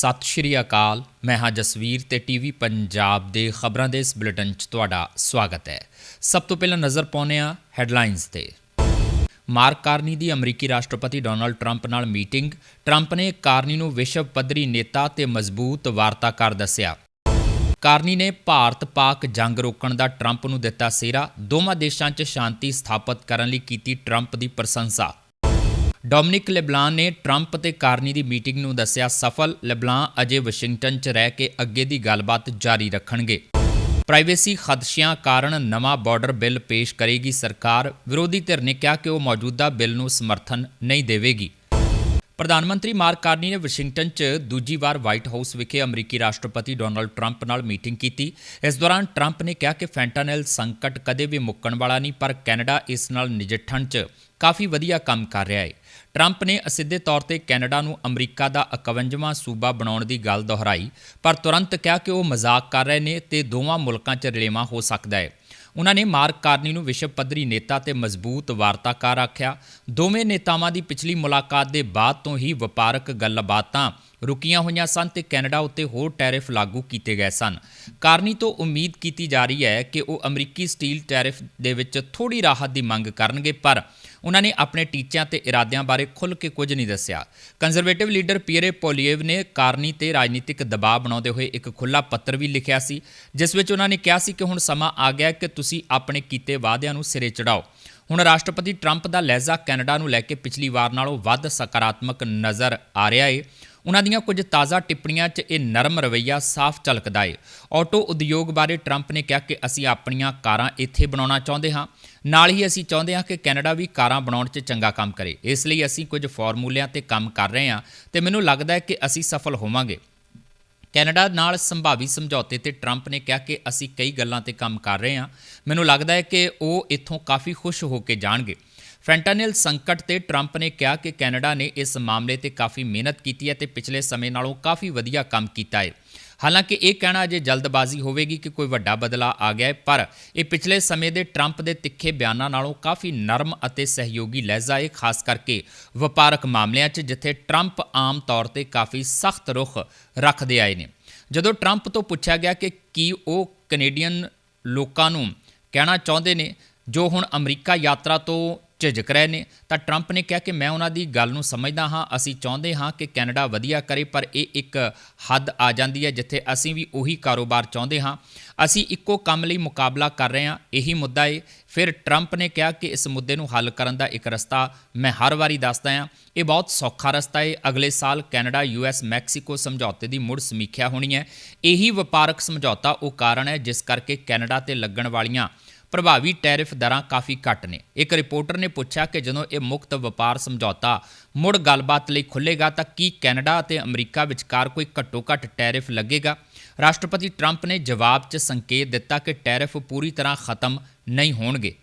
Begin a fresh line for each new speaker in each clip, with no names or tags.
ਸਤਿ ਸ਼੍ਰੀ ਅਕਾਲ। ਮੈਂ ਹਾਂ ਜਸਵੀਰ ਤੇ ਟੀਵੀ ਪੰਜਾਬ ਦੇ ਖਬਰਾਂ ਦੇ ਇਸ ਬੁਲੇਟਿਨ 'ਚ ਤੁਹਾਡਾ ਸਵਾਗਤ ਹੈ। ਸਭ ਤੋਂ ਪਹਿਲਾਂ ਨਜ਼ਰ ਪਾਉਂਦੇ ਹਾਂ ਹੈਡਲਾਈਨਸ ਤੇ। ਮਾਰਕ ਕਾਰਨੀ ਦੀ ਅਮਰੀਕੀ ਰਾਸ਼ਟਰਪਤੀ ਡੋਨਲਡ ਟਰੰਪ ਨਾਲ ਮੀਟਿੰਗ। ਟਰੰਪ ਨੇ ਕਾਰਨੀ ਨੂੰ ਵਿਸ਼ਵ ਪੱਧਰੀ ਨੇਤਾ ਤੇ ਮਜ਼ਬੂਤ ਵਾਰਤਾਕਾਰ ਦੱਸਿਆ। ਕਾਰਨੀ ਨੇ ਭਾਰਤ ਪਾਕ ਜੰਗ ਰੋਕਣ ਦਾ ਟਰੰਪ ਨੂੰ ਦਿੱਤਾ ਸਿਹਰਾ। ਦੋਵਾਂ ਦੇਸ਼ਾਂ 'ਚ ਸ਼ਾਂਤੀ ਸਥਾਪਿਤ ਕਰਨ ਲਈ ਕੀਤੀ ਟਰੰਪ ਦੀ ਪ੍ਰਸ਼ੰਸਾ। ਡੋਮਿਨਿਕ ਲੈਬਲਾਨ ਨੇ ਟਰੰਪ ਅਤੇ ਕਾਰਨੀ ਦੀ ਮੀਟਿੰਗ ਨੂੰ ਦੱਸਿਆ ਸਫਲ। ਲੈਬਲਾਨ ਅਜੇ ਵਾਸ਼ਿੰਗਟਨ 'ਚ ਰਹਿ ਕੇ ਅੱਗੇ ਦੀ ਗੱਲਬਾਤ ਜਾਰੀ ਰੱਖਣਗੇ। ਪ੍ਰਾਈਵੇਸੀ ਖਦਸ਼ਿਆਂ ਕਾਰਨ ਨਵਾਂ ਬਾਰਡਰ ਬਿੱਲ ਪੇਸ਼ ਕਰੇਗੀ ਸਰਕਾਰ। ਵਿਰੋਧੀ ਧਿਰ ਨੇ ਕਿਹਾ ਕਿ ਉਹ ਮੌਜੂਦਾ ਬਿੱਲ ਨੂੰ ਸਮਰਥਨ ਨਹੀਂ ਦੇਵੇਗੀ। ਪ੍ਰਧਾਨ ਮੰਤਰੀ ਮਾਰਕ ਕਾਰਨੀ ਨੇ ਵਾਸ਼ਿੰਗਟਨ 'ਚ ਦੂਜੀ ਵਾਰ ਵਾਈਟ ਹਾਊਸ ਵਿਖੇ ਅਮਰੀਕੀ ਰਾਸ਼ਟਰਪਤੀ ਡੋਨਾਲਡ ਟਰੰਪ ਨਾਲ ਮੀਟਿੰਗ ਕੀਤੀ। ਇਸ ਦੌਰਾਨ ਟਰੰਪ ਨੇ ਕਿਹਾ ਕਿ ਫੈਂਟਾਨਲ ਸੰਕਟ ਕਦੇ ਵੀ ਮੁੱਕਣ ਵਾਲਾ ਨਹੀਂ, ਪਰ ਕੈਨੇਡਾ ਇਸ ਨਾਲ ਨਜਿੱਠਣ 'ਚ ਕਾਫੀ ਵਧੀਆ ਕੰਮ ਕਰ ਰਿਹਾ ਹੈ ਟਰੰਪ ਨੇ ਅਸਿੱਧੇ ਤੌਰ ਤੇ ਕੈਨੇਡਾ ਨੂੰ ਅਮਰੀਕਾ ਦਾ 51ਵਾਂ ਸੂਬਾ ਬਣਾਉਣ ਦੀ ਗੱਲ ਦੁਹਰਾਈ, ਪਰ ਤੁਰੰਤ ਕਿਹਾ ਕਿ ਉਹ ਮਜ਼ਾਕ ਕਰ ਰਹੇ ਨੇ ਤੇ ਦੋਵਾਂ ਮੁਲਕਾਂ 'ਚ ਰਲੇਵਾਂ ਹੋ ਸਕਦਾ ਹੈ। ਉਹਨਾਂ ਨੇ ਮਾਰਕ ਕਾਰਨੀ ਨੂੰ ਵਿਸ਼ਵ ਪੱਧਰੀ ਨੇਤਾ ਤੇ ਮਜ਼ਬੂਤ ਵਾਰਤਾਕਾਰ ਆਖਿਆ, ਦੋਵੇਂ ਨੇਤਾਵਾਂ ਦੀ ਪਿਛਲੀ ਮੁਲਾਕਾਤ ਦੇ ਬਾਅਦ ਤੋਂ ਹੀ ਵਪਾਰਕ ਗੱਲਬਾਤਾਂ ਰੁਕੀਆਂ ਹੋਈਆਂ ਸਨ ਤੇ ਕੈਨੇਡਾ ਉੱਤੇ ਹੋਰ ਟੈਰਿਫ ਲਾਗੂ ਕੀਤੇ ਗਏ ਸਨ। ਕਾਰਨੀ ਤੋਂ ਉਮੀਦ ਕੀਤੀ ਜਾ ਰਹੀ ਹੈ ਕਿ ਉਹ ਅਮਰੀਕੀ ਸਟੀਲ ਟੈਰਿਫ ਦੇ ਵਿੱਚ ਥੋੜੀ ਰਾਹਤ ਦੀ ਮੰਗ ਕਰਨਗੇ, ਪਰ ਉਹਨਾਂ ਨੇ ਆਪਣੇ ਟੀਚਿਆਂ ਤੇ ਇਰਾਦਿਆਂ ਬਾਰੇ ਖੁੱਲ੍ਹ ਕੇ ਕੁਝ ਨਹੀਂ ਦੱਸਿਆ। ਕੰਜ਼ਰਵੇਟਿਵ ਲੀਡਰ ਪੀਅਰੇ ਪੋਲੀਏਵ ਨੇ ਕਾਰਨੀ ਤੇ ਰਾਜਨੀਤਿਕ ਦਬਾਅ ਬਣਾਉਂਦੇ ਹੋਏ ਇੱਕ ਖੁੱਲ੍ਹਾ ਪੱਤਰ ਵੀ ਲਿਖਿਆ ਸੀ, ਜਿਸ ਵਿੱਚ ਉਹਨਾਂ ਨੇ ਕਿਹਾ ਸੀ ਕਿ ਹੁਣ ਸਮਾਂ ਆ ਗਿਆ ਕਿ ਤੁਸੀਂ ਆਪਣੇ ਕੀਤੇ ਵਾਅਦਿਆਂ ਨੂੰ ਸਿਰੇ ਚੜਾਓ। ਹੁਣ ਰਾਸ਼ਟਰਪਤੀ ਟਰੰਪ ਦਾ ਲਹਿਜ਼ਾ ਕੈਨੇਡਾ ਨੂੰ ਲੈ ਕੇ ਪਿਛਲੀ ਵਾਰ ਨਾਲੋਂ ਵੱਧ ਸਕਾਰਾਤਮਕ ਨਜ਼ਰ ਆ ਰਿਹਾ ਹੈ ਉਹਨਾਂ ਦੀਆਂ ਕੁਝ ਤਾਜ਼ਾ ਟਿੱਪਣੀਆਂ 'ਚ ਇਹ ਨਰਮ ਰਵੱਈਆ ਸਾਫ਼ ਝਲਕਦਾ ਏ। ਆਟੋ ਉਦਯੋਗ ਬਾਰੇ ਟਰੰਪ ਨੇ ਕਿਹਾ ਕਿ ਅਸੀਂ ਆਪਣੀਆਂ ਕਾਰਾਂ ਇੱਥੇ ਬਣਾਉਣਾ ਚਾਹੁੰਦੇ ਹਾਂ। ਨਾਲ ਹੀ ਅਸੀਂ ਚਾਹੁੰਦੇ ਹਾਂ ਕਿ ਕੈਨੇਡਾ ਵੀ ਕਾਰਾਂ ਬਣਾਉਣ 'ਚ ਚੰਗਾ ਕੰਮ ਕਰੇ। ਇਸ ਲਈ ਅਸੀਂ ਕੁਝ ਫਾਰਮੂਲਿਆਂ ਤੇ ਕੰਮ ਕਰ ਰਹੇ ਹਾਂ ਤੇ ਮੈਨੂੰ ਲੱਗਦਾ ਹੈ ਕਿ ਅਸੀਂ ਸਫਲ ਹੋਵਾਂਗੇ। ਕੈਨੇਡਾ ਨਾਲ ਸੰਭਾਵੀ ਸਮਝੌਤੇ ਤੇ ਟਰੰਪ ਨੇ ਕਿਹਾ ਕਿ ਅਸੀਂ ਕਈ ਗੱਲਾਂ ਤੇ ਕੰਮ ਕਰ ਰਹੇ ਹਾਂ। ਮੈਨੂੰ ਲੱਗਦਾ ਹੈ ਕਿ ਉਹ ਇੱਥੋਂ ਕਾਫੀ ਖੁਸ਼ ਹੋ ਕੇ ਜਾਣਗੇ। ਫੈਂਟਾਨਿਲ ਸੰਕਟ ਤੇ ਟਰੰਪ ਨੇ ਕਿਹਾ ਕਿ ਕੈਨੇਡਾ ਨੇ ਇਸ ਮਾਮਲੇ ਤੇ ਕਾਫੀ ਮਿਹਨਤ ਕੀਤੀ ਹੈ ਤੇ ਪਿਛਲੇ ਸਮੇਂ ਨਾਲੋਂ ਕਾਫੀ ਵਧੀਆ ਕੰਮ ਕੀਤਾ ਹੈ। ਹਾਲਾਂਕਿ ਇਹ ਕਹਿਣਾ ਅਜੇ ਜਲਦਬਾਜ਼ੀ ਹੋਵੇਗੀ ਕਿ ਕੋਈ ਵੱਡਾ ਬਦਲਾਅ ਆ ਗਿਆ ਹੈ, ਪਰ ਇਹ ਪਿਛਲੇ ਸਮੇਂ ਦੇ ਟਰੰਪ ਦੇ ਤਿੱਖੇ ਬਿਆਨਾਂ ਨਾਲੋਂ ਕਾਫੀ ਨਰਮ ਅਤੇ ਸਹਿਯੋਗੀ ਲਹਿਜ਼ਾ ਹੈ, ਖਾਸ ਕਰਕੇ ਵਪਾਰਕ ਮਾਮਲਿਆਂ 'ਚ, ਜਿੱਥੇ ਟਰੰਪ ਆਮ ਤੌਰ ਤੇ ਕਾਫੀ ਸਖਤ ਰੁਖ ਰੱਖਦੇ ਆਏ ਨੇ। ਜਦੋਂ ਟਰੰਪ ਤੋਂ ਪੁੱਛਿਆ ਗਿਆ ਕਿ ਕੀ ਉਹ ਕੈਨੇਡੀਅਨ ਲੋਕਾਂ ਨੂੰ ਕਹਿਣਾ ਚਾਹੁੰਦੇ ਨੇ, ਜੋ ਹੁਣ ਅਮਰੀਕਾ ਯਾਤਰਾ ਤੋਂ ਝਿਜਕ ਰਹੇ ਨੇ, ਤਾਂ ਟਰੰਪ ਨੇ ਕਿਹਾ ਕਿ ਮੈਂ ਉਹਨਾਂ ਦੀ ਗੱਲ ਨੂੰ ਸਮਝਦਾ ਹਾਂ, ਅਸੀਂ ਚਾਹੁੰਦੇ ਹਾਂ ਕਿ ਕੈਨੇਡਾ ਵਧੀਆ ਕਰੇ, ਪਰ ਇਹ ਇੱਕ ਹੱਦ ਆ ਜਾਂਦੀ ਹੈ, ਜਿੱਥੇ ਅਸੀਂ ਵੀ ਉਹੀ ਕਾਰੋਬਾਰ ਚਾਹੁੰਦੇ ਹਾਂ। ਅਸੀਂ ਇੱਕੋ ਕੰਮ ਲਈ ਮੁਕਾਬਲਾ ਕਰ ਰਹੇ ਹਾਂ, ਇਹੀ ਮੁੱਦਾ ਹੈ ਫਿਰ ਟਰੰਪ ਨੇ ਕਿਹਾ ਕਿ ਇਸ ਮੁੱਦੇ ਨੂੰ ਹੱਲ ਕਰਨ ਦਾ ਇੱਕ ਰਸਤਾ ਮੈਂ ਹਰ ਵਾਰੀ ਦੱਸਦਾ ਹਾਂ। ਇਹ ਬਹੁਤ ਸੌਖਾ ਰਸਤਾ ਹੈ ਅਗਲੇ ਸਾਲ ਕੈਨੇਡਾ ਯੂਐਸ ਮੈਕਸੀਕੋ ਸਮਝੌਤੇ ਦੀ ਮੁੜ ਸਮੀਖਿਆ ਹੋਣੀ ਹੈ। ਇਹੀ ਵਪਾਰਕ ਸਮਝੌਤਾ ਉਹ ਕਾਰਨ ਹੈ, ਜਿਸ ਕਰਕੇ ਕੈਨੇਡਾ ਤੇ ਲੱਗਣ ਵਾਲੀਆਂ ਪ੍ਰਭਾਵੀ ਟੈਰਿਫ ਦਰਾਂ ਕਾਫੀ ਘੱਟ ਨੇ। ਇੱਕ ਰਿਪੋਰਟਰ ਨੇ ਪੁੱਛਿਆ ਕਿ ਜਦੋਂ ਇਹ ਮੁਕਤ ਵਪਾਰ ਸਮਝੌਤਾ ਮੁੜ ਗੱਲਬਾਤ ਲਈ ਖੁੱਲੇਗਾ ਤਾਂ ਕੀ ਕੈਨੇਡਾ ਅਤੇ ਅਮਰੀਕਾ ਵਿਚਕਾਰ ਕੋਈ ਘੱਟੋ-ਘੱਟ ਟੈਰਿਫ ਲੱਗੇਗਾ? ਰਾਸ਼ਟਰਪਤੀ ਟਰੰਪ ਨੇ ਜਵਾਬ 'ਚ ਸੰਕੇਤ ਦਿੱਤਾ ਕਿ ਟੈਰਿਫ ਪੂਰੀ ਤਰ੍ਹਾਂ ਖਤਮ ਨਹੀਂ ਹੋਣਗੇ।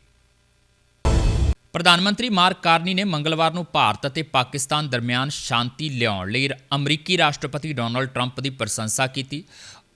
ਪ੍ਰਧਾਨ ਮੰਤਰੀ ਮਾਰਕ ਕਾਰਨੀ ਨੇ ਮੰਗਲਵਾਰ ਨੂੰ ਭਾਰਤ ਅਤੇ ਪਾਕਿਸਤਾਨ ਦਰਮਿਆਨ ਸ਼ਾਂਤੀ ਲਿਆਉਣ ਲਈ ਅਮਰੀਕੀ ਰਾਸ਼ਟਰਪਤੀ ਡੋਨਲਡ ਟਰੰਪ ਦੀ ਪ੍ਰਸ਼ੰਸਾ ਕੀਤੀ।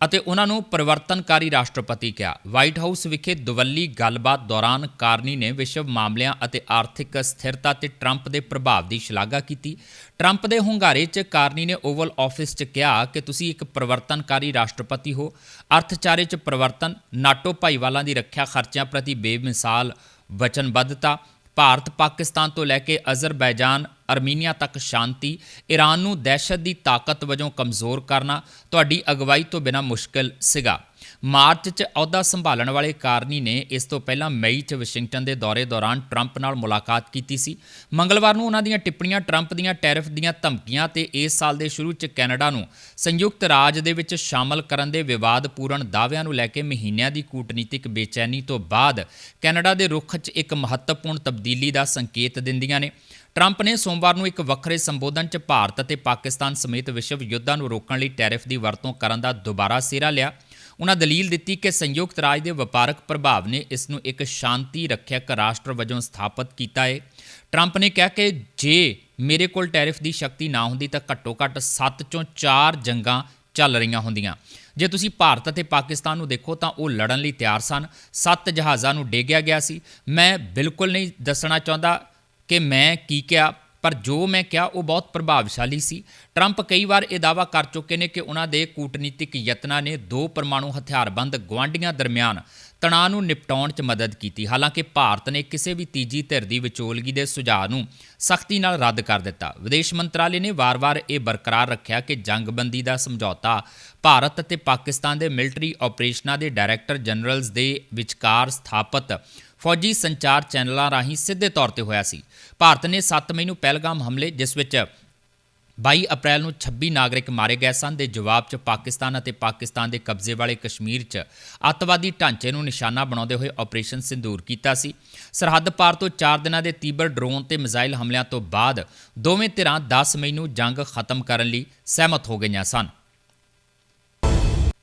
ਅਤੇ ਉਹਨਾਂ ਨੂੰ ਪਰਿਵਰਤਨਕਾਰੀ ਰਾਸ਼ਟਰਪਤੀ ਕਿਹਾ। ਵਾਈਟ ਹਾਊਸ ਵਿਖੇ ਦੁਵੱਲੀ ਗੱਲਬਾਤ ਦੌਰਾਨ ਕਾਰਨੀ ਨੇ ਵਿਸ਼ਵ ਮਾਮਲਿਆਂ ਅਤੇ ਆਰਥਿਕ ਸਥਿਰਤਾ ਤੇ ਟਰੰਪ ਦੇ ਪ੍ਰਭਾਵ ਦੀ ਸ਼ਲਾਘਾ ਕੀਤੀ। ਟਰੰਪ ਦੇ ਹੁੰਗਾਰੇ 'ਚ ਕਾਰਨੀ ਨੇ ਓਵਲ ਆਫਿਸ 'ਚ ਕਿਹਾ ਕਿ ਤੁਸੀਂ ਇੱਕ ਪਰਿਵਰਤਨਕਾਰੀ ਰਾਸ਼ਟਰਪਤੀ ਹੋ। ਅਰਥਚਾਰੇ 'ਚ ਪਰਿਵਰਤਨ, ਨਾਟੋ ਭਾਈਵਾਲਾਂ ਦੀ ਰੱਖਿਆ ਖਰਚਿਆਂ ਪ੍ਰਤੀ ਬੇਮਿਸਾਲ, ਵਚਨਬੱਧਤਾ ਭਾਰਤ, ਪਾਕਿਸਤਾਨ ਤੋਂ ਲੈ ਕੇ ਅਜ਼ਰਬੈਜਾਨ, ਅਰਮੀਨੀਆ ਤੱਕ ਸ਼ਾਂਤੀ ਈਰਾਨ ਨੂੰ ਦਹਿਸ਼ਤ ਦੀ ਤਾਕਤ ਵਜੋਂ ਕਮਜ਼ੋਰ ਕਰਨਾ ਤੁਹਾਡੀ ਅਗਵਾਈ ਤੋਂ ਬਿਨਾਂ ਮੁਸ਼ਕਲ ਸੀਗਾ। ਮਾਰਚ 'ਚ ਅਹੁਦਾ ਸੰਭਾਲਣ ਵਾਲੇ ਕਾਰਨੀ ਨੇ ਇਸ ਤੋਂ ਪਹਿਲਾਂ ਮਈ 'ਚ ਵਾਸ਼ਿੰਗਟਨ ਦੇ ਦੌਰੇ ਦੌਰਾਨ ਟਰੰਪ ਨਾਲ ਮੁਲਾਕਾਤ ਕੀਤੀ ਸੀ। ਮੰਗਲਵਾਰ ਨੂੰ ਉਹਨਾਂ ਦੀਆਂ ਟਿੱਪਣੀਆਂ ਟਰੰਪ ਦੀਆਂ ਟੈਰਿਫ ਦੀਆਂ ਧਮਕੀਆਂ ਤੇ ਇਸ ਸਾਲ ਦੇ ਸ਼ੁਰੂ 'ਚ ਕੈਨੇਡਾ ਨੂੰ ਸੰਯੁਕਤ ਰਾਜ ਦੇ ਵਿੱਚ ਸ਼ਾਮਲ ਕਰਨ ਦੇ ਵਿਵਾਦਪੂਰਨ ਦਾਅਵਿਆਂ ਨੂੰ ਲੈ ਕੇ ਮਹੀਨਿਆਂ ਦੀ ਕੂਟਨੀਤਿਕ ਬੇਚੈਨੀ ਤੋਂ ਬਾਅਦ ਕੈਨੇਡਾ ਦੇ ਰੁਖ 'ਚ ਇੱਕ ਮਹੱਤਵਪੂਰਨ ਤਬਦੀਲੀ ਦਾ ਸੰਕੇਤ ਦਿੰਦੀਆਂ ਨੇ। ਟਰੰਪ ਨੇ ਸੋਮਵਾਰ ਨੂੰ ਇੱਕ ਵੱਖਰੇ ਸੰਬੋਧਨ 'ਚ ਭਾਰਤ ਅਤੇ ਪਾਕਿਸਤਾਨ ਸਮੇਤ ਵਿਸ਼ਵ ਯੁੱਧਾਂ ਨੂੰ ਰੋਕਣ ਲਈ ਟੈਰਿਫ ਦੀ ਵਰਤੋਂ ਕਰਨ ਦਾ ਦੁਬਾਰਾ ਸਿਹਰਾ ਲਿਆ। ਉਹਨਾਂ ਦਲੀਲ ਦਿੱਤੀ ਕਿ ਸੰਯੁਕਤ ਰਾਜ ਦੇ ਵਪਾਰਕ ਪ੍ਰਭਾਵ ਨੇ ਇਸ ਨੂੰ ਇੱਕ ਸ਼ਾਂਤੀ ਰੱਖਿਅਕ ਰਾਸ਼ਟਰ ਵਜੋਂ ਸਥਾਪਿਤ ਕੀਤਾ ਹੈ ਟਰੰਪ ਨੇ ਕਿਹਾ ਕਿ ਜੇ ਮੇਰੇ ਕੋਲ ਟੈਰਿਫ ਦੀ ਸ਼ਕਤੀ ਨਾ ਹੁੰਦੀ ਤਾਂ ਘੱਟੋ-ਘੱਟ 7 ਚੋਂ 4 ਜੰਗਾਂ ਚੱਲ ਰਹੀਆਂ ਹੁੰਦੀਆਂ। ਜੇ ਤੁਸੀਂ ਭਾਰਤ ਅਤੇ ਪਾਕਿਸਤਾਨ ਨੂੰ ਦੇਖੋ ਤਾਂ ਉਹ ਲੜਨ ਲਈ ਤਿਆਰ ਸਨ। ਸੱਤ ਜਹਾਜ਼ਾਂ ਨੂੰ ਡੇਗਿਆ ਗਿਆ ਸੀ। ਮੈਂ ਬਿਲਕੁਲ ਨਹੀਂ ਦੱਸਣਾ ਚਾਹੁੰਦਾ ਕਿ ਮੈਂ ਕੀ ਕਿਹਾ। ਪਰ ਜੋ ਮੈਂ ਕਿਹਾ, ਉਹ ਬਹੁਤ ਪ੍ਰਭਾਵਸ਼ਾਲੀ ਸੀ। ਟਰੰਪ ਕਈ ਵਾਰ ਇਹ ਦਾਅਵਾ ਕਰ ਚੁੱਕੇ ਨੇ ਕਿ ਉਹਨਾਂ ਦੇ ਕੂਟਨੀਤਿਕ ਯਤਨਾਂ ਨੇ ਦੋ ਪਰਮਾਣੂ ਹਥਿਆਰਬੰਦ ਗੁਆਂਢੀਆਂ ਦਰਮਿਆਨ ਤਣਾਅ ਨੂੰ ਨਿਪਟਾਉਣ 'ਚ ਮਦਦ ਕੀਤੀ। ਹਾਲਾਂਕਿ ਭਾਰਤ ਨੇ ਕਿਸੇ ਵੀ ਤੀਜੀ ਧਿਰ ਦੀ ਵਿਚੋਲਗੀ ਦੇ ਸੁਝਾਅ ਨੂੰ ਸਖਤੀ ਨਾਲ ਰੱਦ ਕਰ ਦਿੱਤਾ। ਵਿਦੇਸ਼ ਮੰਤਰਾਲੇ ਨੇ ਵਾਰ-ਵਾਰ ਇਹ ਬਰਕਰਾਰ ਰੱਖਿਆ ਕਿ ਜੰਗਬੰਦੀ ਦਾ ਸਮਝੌਤਾ ਭਾਰਤ ਅਤੇ ਪਾਕਿਸਤਾਨ ਦੇ ਮਿਲਟਰੀ ਆਪਰੇਸ਼ਨਾਂ ਦੇ ਡਾਇਰੈਕਟਰ ਜਨਰਲਜ਼ ਦੇ ਵਿਚਕਾਰ ਸਥਾਪਿਤ ਫੌਜੀ ਸੰਚਾਰ ਚੈਨਲਾਂ ਰਾਹੀਂ ਸਿੱਧੇ ਤੌਰ ਤੇ ਹੋਇਆ ਸੀ। ਭਾਰਤ ਨੇ 7 ਮਈ ਨੂੰ ਪਹਿਲਗਾਮ ਹਮਲੇ, ਜਿਸ ਵਿੱਚ 22 ਅਪ੍ਰੈਲ ਨੂੰ 26 ਨਾਗਰਿਕ ਮਾਰੇ ਗਏ ਸਨ, ਦੇ ਜਵਾਬ 'ਚ ਪਾਕਿਸਤਾਨ ਅਤੇ ਪਾਕਿਸਤਾਨ ਦੇ ਕਬਜ਼ੇ ਵਾਲੇ ਕਸ਼ਮੀਰ 'ਚ ਅੱਤਵਾਦੀ ਢਾਂਚੇ ਨੂੰ ਨਿਸ਼ਾਨਾ ਬਣਾਉਂਦੇ ਹੋਏ ਆਪਰੇਸ਼ਨ ਸਿੰਦੂਰ ਕੀਤਾ ਸੀ। ਸਰਹੱਦ ਪਾਰ ਤੋਂ 4 ਦਿਨਾਂ ਦੇ ਤੀਬਰ ਡਰੋਨ ਤੇ ਮਿਜ਼ਾਈਲ ਹਮਲਿਆਂ ਤੋਂ ਬਾਅਦ ਦੋਵੇਂ ਧਿਰਾਂ 10 ਮਈ ਨੂੰ ਜੰਗ ਖਤਮ ਕਰਨ ਲਈ ਸਹਿਮਤ ਹੋ ਗਈਆਂ ਸਨ।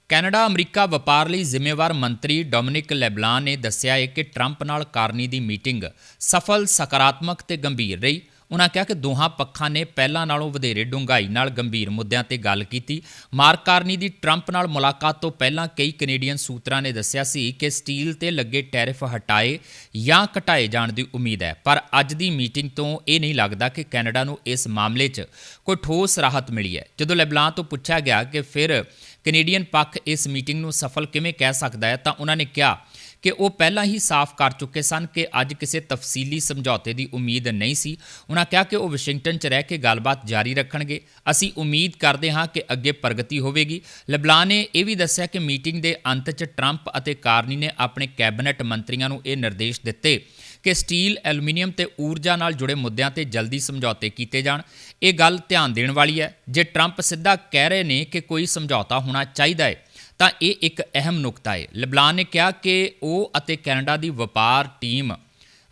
ਕੈਨੇਡਾ, ਅਮਰੀਕਾ ਵਪਾਰ ਲਈ ਜ਼ਿੰਮੇਵਾਰ ਮੰਤਰੀ ਡੋਮਿਨਿਕ ਲੈਬਲਾਨ ਨੇ ਦੱਸਿਆ ਹੈ ਕਿ ਟਰੰਪ ਨਾਲ ਕਾਰਨੀ ਦੀ ਮੀਟਿੰਗ ਸਫਲ, ਸਕਾਰਾਤਮਕ ਤੇ ਗੰਭੀਰ ਰਹੀ। ਉਨ੍ਹਾਂ ਕਿਹਾ ਕਿ ਦੋਹਾਂ ਪੱਖਾਂ ਨੇ ਪਹਿਲਾਂ ਨਾਲੋਂ ਵਧੇਰੇ ਡੂੰਘਾਈ ਨਾਲ ਗੰਭੀਰ ਮੁੱਦਿਆਂ ਤੇ ਗੱਲ ਕੀਤੀ। ਮਾਰਕ ਕਾਰਨੀ ਦੀ ਟਰੰਪ ਨਾਲ ਮੁਲਾਕਾਤ ਤੋਂ ਪਹਿਲਾਂ ਕਈ ਕੈਨੇਡੀਅਨ ਸੂਤਰਾਂ ਨੇ ਦੱਸਿਆ ਸੀ ਕਿ ਸਟੀਲ ਤੇ ਲੱਗੇ ਟੈਰਿਫ ਹਟਾਏ ਜਾਂ ਘਟਾਏ ਜਾਣ ਦੀ ਉਮੀਦ ਹੈ, ਪਰ ਅੱਜ ਦੀ ਮੀਟਿੰਗ ਤੋਂ ਇਹ ਨਹੀਂ ਲੱਗਦਾ ਕਿ ਕੈਨੇਡਾ ਨੂੰ ਇਸ ਮਾਮਲੇ 'ਚ ਕੋਈ ਠੋਸ ਰਾਹਤ ਮਿਲੀ ਹੈ। ਜਦੋਂ ਲੈਬਲਾਂ ਤੋਂ ਪੁੱਛਿਆ ਗਿਆ ਕਿ ਫਿਰ ਕੈਨੇਡੀਅਨ ਪੱਖ ਇਸ ਮੀਟਿੰਗ ਨੂੰ ਸਫਲ ਕਿਵੇਂ ਕਹਿ ਸਕਦਾ ਹੈ, ਤਾਂ ਉਹਨਾਂ ਨੇ ਕਿਹਾ ਕਿ ਉਹ ਪਹਿਲਾਂ ਹੀ ਸਾਫ਼ ਕਰ ਚੁੱਕੇ ਸਨ ਕਿ ਅੱਜ ਕਿਸੇ ਤਫਸੀਲੀ ਸਮਝੌਤੇ ਦੀ ਉਮੀਦ ਨਹੀਂ ਸੀ। ਉਹਨਾਂ ਕਿਹਾ ਕਿ ਉਹ ਵਾਸ਼ਿੰਗਟਨ 'ਚ ਰਹਿ ਕੇ ਗੱਲਬਾਤ ਜਾਰੀ ਰੱਖਣਗੇ। ਅਸੀਂ ਉਮੀਦ ਕਰਦੇ ਹਾਂ ਕਿ ਅੱਗੇ ਪ੍ਰਗਤੀ ਹੋਵੇਗੀ। ਲਬਲਾ ਨੇ ਇਹ ਵੀ ਦੱਸਿਆ ਕਿ ਮੀਟਿੰਗ ਦੇ ਅੰਤ 'ਚ ਟਰੰਪ ਅਤੇ ਕਾਰਨੀ ਨੇ ਆਪਣੇ ਕੈਬਨਿਟ ਮੰਤਰੀਆਂ ਨੂੰ ਇਹ ਨਿਰਦੇਸ਼ ਦਿੱਤੇ ਕਿ ਸਟੀਲ, ਐਲੂਮੀਨੀਅਮ ਤੇ ਊਰਜਾ ਨਾਲ ਜੁੜੇ ਮੁੱਦਿਆਂ ਤੇ ਜਲਦੀ ਸਮਝੌਤੇ ਕੀਤੇ ਜਾਣ। ਇਹ ਗੱਲ ਧਿਆਨ ਦੇਣ ਵਾਲੀ ਹੈ। ਜੇ ਟਰੰਪ ਸਿੱਧਾ ਕਹਿ ਰਹੇ ਨੇ ਕਿ ਕੋਈ ਸਮਝੌਤਾ ਹੋਣਾ ਚਾਹੀਦਾ ਹੈ, ਤਾਂ ਇਹ ਇੱਕ ਅਹਿਮ ਨੁਕਤਾ ਹੈ। ਲਿਬਲਾਨ ਨੇ ਕਿਹਾ ਕਿ ਉਹ ਅਤੇ ਕੈਨੇਡਾ ਦੀ ਵਪਾਰ ਟੀਮ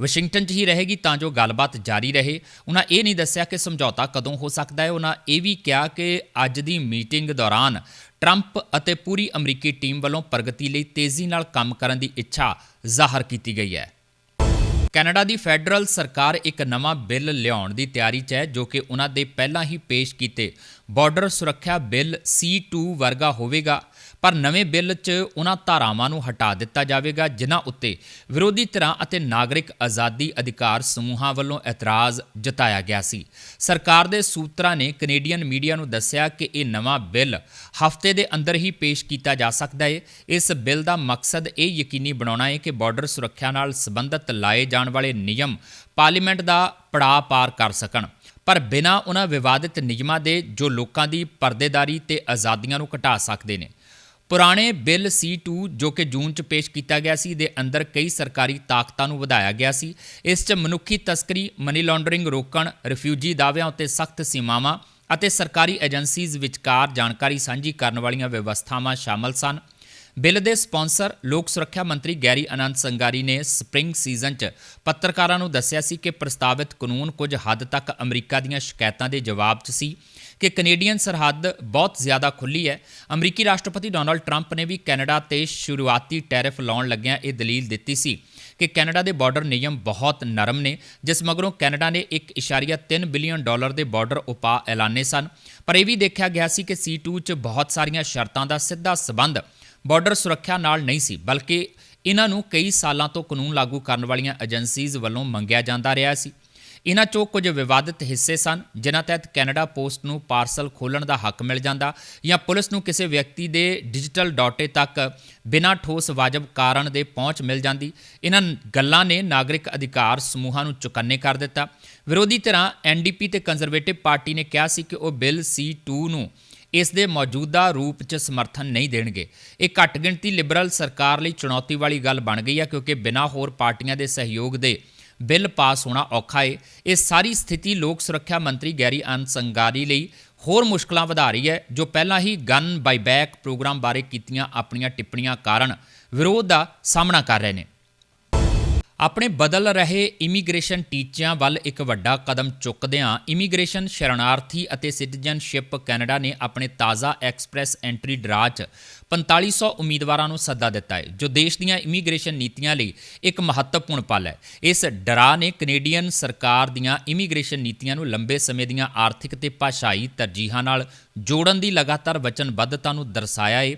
ਵਾਸ਼ਿੰਗਟਨ 'ਚ ਹੀ ਰਹੇਗੀ ਤਾਂ ਜੋ ਗੱਲਬਾਤ ਜਾਰੀ ਰਹੇ। ਉਹਨਾਂ ਇਹ ਨਹੀਂ ਦੱਸਿਆ ਕਿ ਸਮਝੌਤਾ ਕਦੋਂ ਹੋ ਸਕਦਾ ਹੈ। ਉਹਨਾਂ ਇਹ ਵੀ ਕਿਹਾ ਕਿ ਅੱਜ ਦੀ ਮੀਟਿੰਗ ਦੌਰਾਨ ਟਰੰਪ ਅਤੇ ਪੂਰੀ ਅਮਰੀਕੀ ਟੀਮ ਵੱਲੋਂ ਪ੍ਰਗਤੀ ਲਈ ਤੇਜ਼ੀ ਨਾਲ ਕੰਮ ਕਰਨ ਦੀ ਇੱਛਾ ਜ਼ਾਹਰ ਕੀਤੀ ਗਈ ਹੈ। ਕੈਨੇਡਾ ਦੀ ਫੈਡਰਲ ਸਰਕਾਰ ਇੱਕ ਨਵਾਂ ਬਿੱਲ ਲਿਆਉਣ ਦੀ ਤਿਆਰੀ 'ਚ ਹੈ, ਜੋ ਕਿ ਉਹਨਾਂ ਦੇ ਪਹਿਲਾਂ ਹੀ ਪੇਸ਼ ਕੀਤੇ ਬਾਰਡਰ ਸੁਰੱਖਿਆ ਬਿੱਲ C2 ਵਰਗਾ ਹੋਵੇਗਾ। ਪਰ ਨਵੇਂ ਬਿੱਲ 'ਚ ਉਹਨਾਂ ਧਾਰਾਵਾਂ ਨੂੰ ਹਟਾ ਦਿੱਤਾ ਜਾਵੇਗਾ, ਜਿਨ੍ਹਾਂ ਉੱਤੇ ਵਿਰੋਧੀ ਧਿਰਾਂ ਅਤੇ ਨਾਗਰਿਕ ਆਜ਼ਾਦੀ ਅਧਿਕਾਰ ਸਮੂਹਾਂ ਵੱਲੋਂ ਇਤਰਾਜ਼ ਜਤਾਇਆ ਗਿਆ ਸੀ। ਸਰਕਾਰ ਦੇ ਸੂਤਰਾਂ ਨੇ ਕੈਨੇਡੀਅਨ ਮੀਡੀਆ ਨੂੰ ਦੱਸਿਆ ਕਿ ਇਹ ਨਵਾਂ ਬਿੱਲ ਹਫ਼ਤੇ ਦੇ ਅੰਦਰ ਹੀ ਪੇਸ਼ ਕੀਤਾ ਜਾ ਸਕਦਾ ਹੈ ਇਸ ਬਿੱਲ ਦਾ ਮਕਸਦ ਇਹ ਯਕੀਨੀ ਬਣਾਉਣਾ ਹੈ ਕਿ ਬਾਰਡਰ ਸੁਰੱਖਿਆ ਨਾਲ ਸੰਬੰਧਿਤ ਲਾਏ ਜਾਣ ਵਾਲੇ ਨਿਯਮ ਪਾਰਲੀਮੈਂਟ ਦਾ ਪੜਾਅ ਪਾਰ ਕਰ ਸਕਣ। ਪਰ ਬਿਨਾਂ ਉਹਨਾਂ ਵਿਵਾਦਿਤ ਨਿਯਮਾਂ ਦੇ ਜੋ ਲੋਕਾਂ ਦੀ ਪਰਦੇਦਾਰੀ ਤੇ ਆਜ਼ਾਦੀਆਂ ਨੂੰ ਘਟਾ ਸਕਦੇ ਨੇ। ਪੁਰਾਣੇ ਬਿੱਲ C2 ਜੋ ਕਿ ਜੂਨ 'ਚ ਪੇਸ਼ ਕੀਤਾ ਗਿਆ ਸੀ, ਦੇ ਅੰਦਰ ਕਈ ਸਰਕਾਰੀ ਤਾਕਤਾਂ ਨੂੰ ਵਧਾਇਆ ਗਿਆ ਸੀ। ਇਸ 'ਚ ਮਨੁੱਖੀ ਤਸਕਰੀ ਮਨੀ ਲਾਂਡਰਿੰਗ ਰੋਕਣ ਰਿਫਿਊਜੀ ਦਾਅਵਿਆਂ ਉੱਤੇ ਸਖਤ ਸੀਮਾਵਾਂ ਅਤੇ ਸਰਕਾਰੀ ਏਜੰਸੀਜ਼ ਵਿਚਕਾਰ ਜਾਣਕਾਰੀ ਸਾਂਝੀ ਕਰਨ ਵਾਲੀਆਂ ਵਿਵਸਥਾਵਾਂ ਸ਼ਾਮਲ ਸਨ। ਬਿੱਲ ਦੇ ਸਪਾਂਸਰ, ਲੋਕ ਸੁਰੱਖਿਆ ਮੰਤਰੀ ਗੈਰੀ ਅਨੰਤ ਸੰਗਾਰੀ ਨੇ ਸਪ੍ਰਿੰਗ ਸੀਜ਼ਨ 'ਚ ਪੱਤਰਕਾਰਾਂ ਨੂੰ ਦੱਸਿਆ ਸੀ ਕਿ ਪ੍ਰਸਤਾਵਿਤ ਕਾਨੂੰਨ ਕੁਝ ਹੱਦ ਤੱਕ ਅਮਰੀਕਾ ਦੀਆਂ ਸ਼ਿਕਾਇਤਾਂ ਦੇ ਜਵਾਬ 'ਚ ਸੀ। ਕਿ ਕੈਨੇਡੀਅਨ ਸਰਹੱਦ ਬਹੁਤ ਜ਼ਿਆਦਾ ਖੁੱਲੀ ਹੈ। ਅਮਰੀਕੀ ਰਾਸ਼ਟਰਪਤੀ ਡੋਨਾਲਡ ਟਰੰਪ ਨੇ ਵੀ ਕੈਨੇਡਾ ਤੇ ਸ਼ੁਰੂਆਤੀ ਟੈਰਿਫ ਲਾਉਣ ਲੱਗਿਆਂ ਇਹ ਦਲੀਲ ਦਿੱਤੀ ਸੀ ਕਿ ਕੈਨੇਡਾ ਦੇ ਬਾਰਡਰ ਨਿਯਮ ਬਹੁਤ ਨਰਮ ਨੇ, ਜਿਸ ਮਗਰੋਂ ਕੈਨੇਡਾ ਨੇ 1.3 ਬਿਲੀਅਨ ਡਾਲਰ ਦੇ ਬਾਰਡਰ ਉਪਾਅ ਐਲਾਨੇ ਸਨ। ਪਰ ਇਹ ਵੀ ਦੇਖਿਆ ਗਿਆ ਸੀ ਕਿ C2 'ਚ ਬਹੁਤ ਸਾਰੀਆਂ ਸ਼ਰਤਾਂ ਦਾ ਸਿੱਧਾ ਸਬੰਧ ਬਾਰਡਰ ਸੁਰੱਖਿਆ ਨਾਲ ਨਹੀਂ ਸੀ, ਬਲਕਿ ਇਹਨਾਂ ਨੂੰ ਕਈ ਸਾਲਾਂ ਤੋਂ ਕਾਨੂੰਨ ਲਾਗੂ ਕਰਨ ਵਾਲੀਆਂ ਏਜੰਸੀਜ਼ ਵੱਲੋਂ ਮੰਗਿਆ ਜਾਂਦਾ ਰਿਹਾ ਸੀ। ਇਹਨਾਂ ਚੋਂ ਕੁਝ ਵਿਵਾਦਿਤ ਹਿੱਸੇ ਸਨ, ਜਿਨ੍ਹਾਂ ਤਹਿਤ ਕੈਨੇਡਾ ਪੋਸਟ ਨੂੰ ਪਾਰਸਲ ਖੋਲਣ ਦਾ ਹੱਕ ਮਿਲ ਜਾਂਦਾ ਜਾਂ ਪੁਲਿਸ ਨੂੰ ਕਿਸੇ ਵਿਅਕਤੀ ਦੇ ਡਿਜੀਟਲ ਡਾਟੇ ਤੱਕ ਬਿਨਾਂ ਠੋਸ ਵਾਜਬ ਕਾਰਨ ਦੇ ਪਹੁੰਚ ਮਿਲ ਜਾਂਦੀ। ਇਹਨਾਂ ਗੱਲਾਂ ਨੇ ਨਾਗਰਿਕ ਅਧਿਕਾਰ ਸਮੂਹਾਂ ਨੂੰ ਚੁਕੰਨੇ ਕਰ ਦਿੱਤਾ। ਵਿਰੋਧੀ ਧਿਰਾਂ ਐਨਡੀਪੀ ਤੇ ਕੰਜ਼ਰਵੇਟਿਵ ਪਾਰਟੀ ਨੇ ਕਿਹਾ ਸੀ ਕਿ ਉਹ ਬਿੱਲ C2 ਨੂੰ ਇਸ ਦੇ ਮੌਜੂਦਾ ਰੂਪ 'ਚ ਸਮਰਥਨ ਨਹੀਂ ਦੇਣਗੇ। ਇਹ ਘੱਟ ਗਿਣਤੀ ਲਿਬਰਲ ਸਰਕਾਰ ਲਈ ਚੁਣੌਤੀ ਵਾਲੀ ਗੱਲ ਬਣ ਗਈ ਹੈ ਕਿਉਂਕਿ ਬਿਨਾਂ ਹੋਰ ਪਾਰਟੀਆਂ ਦੇ ਸਹਿਯੋਗ ਦੇ ਬਿੱਲ ਪਾਸ ਹੋਣਾ ਔਖਾ ਏ। ਇਹ ਸਾਰੀ ਸਥਿਤੀ ਲੋਕ ਸੁਰੱਖਿਆ ਮੰਤਰੀ ਗੈਰੀ ਅਨਸੰਗਾਰੀ ਲਈ ਹੋਰ ਮੁਸ਼ਕਲਾਂ ਵਧਾ ਰਹੀ ਹੈ, ਜੋ ਪਹਿਲਾਂ ਹੀ ਗਨ ਬਾਈਬੈਕ ਪ੍ਰੋਗਰਾਮ ਬਾਰੇ ਕੀਤੀਆਂ ਆਪਣੀਆਂ ਟਿੱਪਣੀਆਂ ਕਾਰਨ ਵਿਰੋਧ ਦਾ ਸਾਹਮਣਾ ਕਰ ਰਹੇ ਨੇ। ਆਪਣੇ ਬਦਲ ਰਹੇ ਇਮੀਗ੍ਰੇਸ਼ਨ ਟੀਚਿਆਂ ਵੱਲ ਇੱਕ ਵੱਡਾ ਕਦਮ ਚੁੱਕਦਿਆਂ ਇਮੀਗ੍ਰੇਸ਼ਨ ਸ਼ਰਨਾਰਥੀ ਅਤੇ ਸਿਟੀਜ਼ਨਸ਼ਿਪ ਕੈਨੇਡਾ ਨੇ ਆਪਣੇ ਤਾਜ਼ਾ ਐਕਸਪ੍ਰੈਸ ਐਂਟਰੀ ਡਰਾ 'ਚ 4500 ਉਮੀਦਵਾਰਾਂ ਨੂੰ ਸੱਦਾ ਦਿੱਤਾ ਹੈ, ਜੋ ਦੇਸ਼ ਦੀਆਂ ਇਮੀਗ੍ਰੇਸ਼ਨ ਨੀਤੀਆਂ ਲਈ ਇੱਕ ਮਹੱਤਵਪੂਰਨ ਪਲ ਹੈ। ਇਸ ਡਰਾ ਨੇ ਕੈਨੇਡੀਅਨ ਸਰਕਾਰ ਦੀਆਂ ਇਮੀਗ੍ਰੇਸ਼ਨ ਨੀਤੀਆਂ ਨੂੰ ਲੰਬੇ ਸਮੇਂ ਦੀਆਂ ਆਰਥਿਕ ਤੇ ਭਾਸ਼ਾਈ ਤਰਜੀਹਾਂ ਨਾਲ ਜੋੜਨ ਦੀ ਲਗਾਤਾਰ ਵਚਨਬੱਧਤਾ ਨੂੰ ਦਰਸਾਇਆ ਹੈ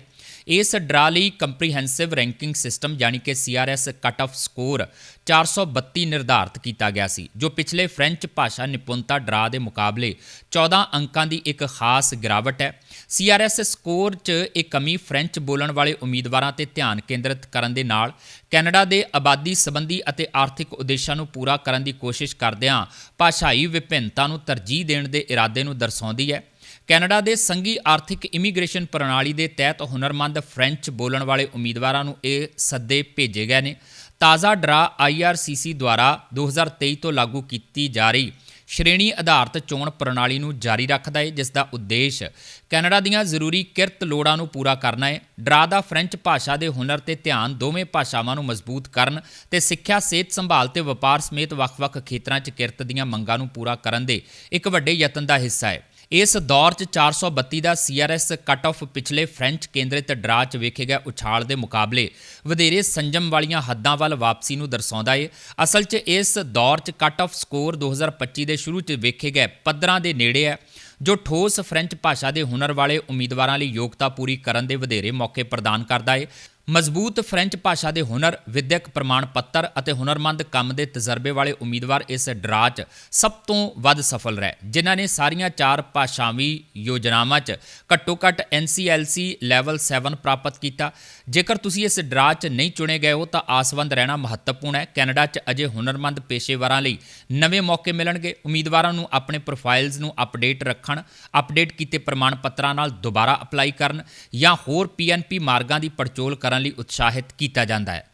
ਇਸ ਡਰਾ ਲਈ ਕੰਪਰੀਹੈਂਸਿਵ ਰੈਂਕਿੰਗ ਸਿਸਟਮ ਯਾਨੀ ਕਿ CRS ਕੱਟ ਆਫ ਸਕੋਰ 432 ਨਿਰਧਾਰਤ ਕੀਤਾ ਗਿਆ ਸੀ, ਜੋ ਪਿਛਲੇ ਫ੍ਰੈਂਚ ਭਾਸ਼ਾ ਨਿਪੁੰਨਤਾ ਡਰਾ ਦੇ ਮੁਕਾਬਲੇ 14 ਅੰਕਾਂ ਦੀ ਇੱਕ ਖਾਸ ਗਿਰਾਵਟ ਹੈ। CRS ਸਕੋਰ 'ਚ ਇਹ ਕਮੀ ਫ੍ਰੈਂਚ ਬੋਲਣ ਵਾਲੇ ਉਮੀਦਵਾਰਾਂ ਤੇ ਧਿਆਨ ਕੇਂਦਰਿਤ ਕਰਨ ਦੇ ਨਾਲ ਕੈਨੇਡਾ ਦੇ ਆਬਾਦੀ ਸੰਬੰਧੀ ਅਤੇ ਆਰਥਿਕ ਉਦੇਸ਼ਾਂ ਨੂੰ ਪੂਰਾ ਕਰਨ ਦੀ ਕੋਸ਼ਿਸ਼ ਕਰਦਿਆਂ ਭਾਸ਼ਾਈ ਵਿਭਿੰਨਤਾ ਨੂੰ ਤਰਜੀਹ ਦੇਣ ਦੇ ਇਰਾਦੇ ਨੂੰ ਦਰਸਾਉਂਦੀ ਹੈ। ਕੈਨੇਡਾ ਦੇ ਸੰਘੀ ਆਰਥਿਕ ਇਮੀਗ੍ਰੇਸ਼ਨ ਪ੍ਰਣਾਲੀ ਦੇ ਤਹਿਤ ਹੁਨਰਮੰਦ ਫ੍ਰੈਂਚ ਬੋਲਣ ਵਾਲੇ ਉਮੀਦਵਾਰਾਂ ਨੂੰ ਇਹ ਸੱਦੇ ਭੇਜੇ ਗਏ ਨੇ। ਤਾਜ਼ਾ ਡਰਾ IRCC ਦੁਆਰਾ 2023 ਤੋਂ ਲਾਗੂ ਕੀਤੀ ਜਾ ਰਹੀ ਸ਼੍ਰੇਣੀ ਆਧਾਰਿਤ ਚੋਣ ਪ੍ਰਣਾਲੀ ਨੂੰ ਜਾਰੀ ਰੱਖਦਾ ਹੈ, ਜਿਸ ਦਾ ਉਦੇਸ਼ ਕੈਨੇਡਾ ਦੀਆਂ ਜ਼ਰੂਰੀ ਕਿਰਤ ਲੋੜਾਂ ਨੂੰ ਪੂਰਾ ਕਰਨਾ ਹੈ। ਡਰਾ ਦਾ ਫ੍ਰੈਂਚ ਭਾਸ਼ਾ ਦੇ ਹੁਨਰ ਤੇ ਧਿਆਨ ਦੋਵੇਂ ਭਾਸ਼ਾਵਾਂ ਨੂੰ ਮਜ਼ਬੂਤ ਕਰਨ ਤੇ ਸਿੱਖਿਆ, ਸਿਹਤ ਸੰਭਾਲ ਤੇ ਵਪਾਰ ਸਮੇਤ ਵੱਖ-ਵੱਖ ਖੇਤਰਾਂ 'ਚ ਕਿਰਤ ਦੀਆਂ ਮੰਗਾਂ ਨੂੰ ਪੂਰਾ ਕਰਨ ਦੇ ਇੱਕ ਵੱਡੇ ਯਤਨ ਦਾ ਹਿੱਸਾ ਹੈ। ਇਸ ਦੌਰ 'ਚ 432 ਦਾ CRS ਕੱਟ ਆਫ ਪਿਛਲੇ ਫ੍ਰੈਂਚ ਕੇਂਦਰਿਤ ਡਰਾ 'ਚ ਵੇਖੇ ਗਏ ਉਛਾਲ ਦੇ ਮੁਕਾਬਲੇ ਵਧੇਰੇ ਸੰਜਮ ਵਾਲੀਆਂ ਹੱਦਾਂ ਵੱਲ ਵਾਪਸੀ ਨੂੰ ਦਰਸਾਉਂਦਾ ਏ। ਅਸਲ 'ਚ ਇਸ ਦੌਰ 'ਚ ਕੱਟ ਆਫ ਸਕੋਰ 2025 ਦੇ ਸ਼ੁਰੂ 'ਚ ਵੇਖੇ ਗਏ ਪੱਧਰਾਂ ਦੇ ਨੇੜੇ ਹੈ, ਜੋ ਠੋਸ ਫ੍ਰੈਂਚ ਭਾਸ਼ਾ ਦੇ ਹੁਨਰ ਵਾਲੇ ਉਮੀਦਵਾਰਾਂ ਲਈ ਯੋਗਤਾ ਪੂਰੀ ਕਰਨ ਦੇ ਵਧੇਰੇ ਮੌਕੇ ਪ੍ਰਦਾਨ ਕਰਦਾ ਏ। ਮਜ਼ਬੂਤ ਫ੍ਰੈਂਚ ਭਾਸ਼ਾ ਦੇ ਹੁਨਰ, ਵਿਦਿਅਕ ਪ੍ਰਮਾਣ ਪੱਤਰ ਅਤੇ ਹੁਨਰਮੰਦ ਕੰਮ ਦੇ ਤਜਰਬੇ ਵਾਲੇ ਉਮੀਦਵਾਰ ਇਸ ਡਰਾ 'ਚ ਸਭ ਤੋਂ ਵੱਧ ਸਫਲ ਰਹੇ, ਜਿਨ੍ਹਾਂ ਨੇ ਸਾਰੀਆਂ ਚਾਰ ਭਾਸ਼ਾਵੀ ਯੋਜਨਾਵਾਂ 'ਚ ਘੱਟੋ-ਘੱਟ NCLC ਲੈਵਲ 7 ਪ੍ਰਾਪਤ ਕੀਤਾ। ਜੇਕਰ ਤੁਸੀਂ ਇਸ ਡਰਾ 'ਚ ਨਹੀਂ ਚੁਣੇ ਗਏ ਹੋ, ਤਾਂ ਆਸਵੰਦ ਰਹਿਣਾ ਮਹੱਤਵਪੂਰਨ ਹੈ। ਕੈਨੇਡਾ 'ਚ ਅਜੇ ਹੁਨਰਮੰਦ ਪੇਸ਼ੇਵਰਾਂ ਲਈ ਨਵੇਂ ਮੌਕੇ ਮਿਲਣਗੇ। ਉਮੀਦਵਾਰਾਂ ਨੂੰ ਆਪਣੇ ਪ੍ਰੋਫਾਈਲਸ ਨੂੰ ਅਪਡੇਟ ਰੱਖਣ ਅਪਡੇਟ ਕੀਤੇ ਪ੍ਰਮਾਣ ਪੱਤਰਾਂ ਨਾਲ ਦੁਬਾਰਾ ਅਪਲਾਈ ਕਰਨ ਜਾਂ ਹੋਰ PNP ਮਾਰਗਾਂ ਦੀ ਪੜਚੋਲ ਕਰਨ ਲਈ ਉਤਸ਼ਾਹਿਤ ਕੀਤਾ ਜਾਂਦਾ ਹੈ।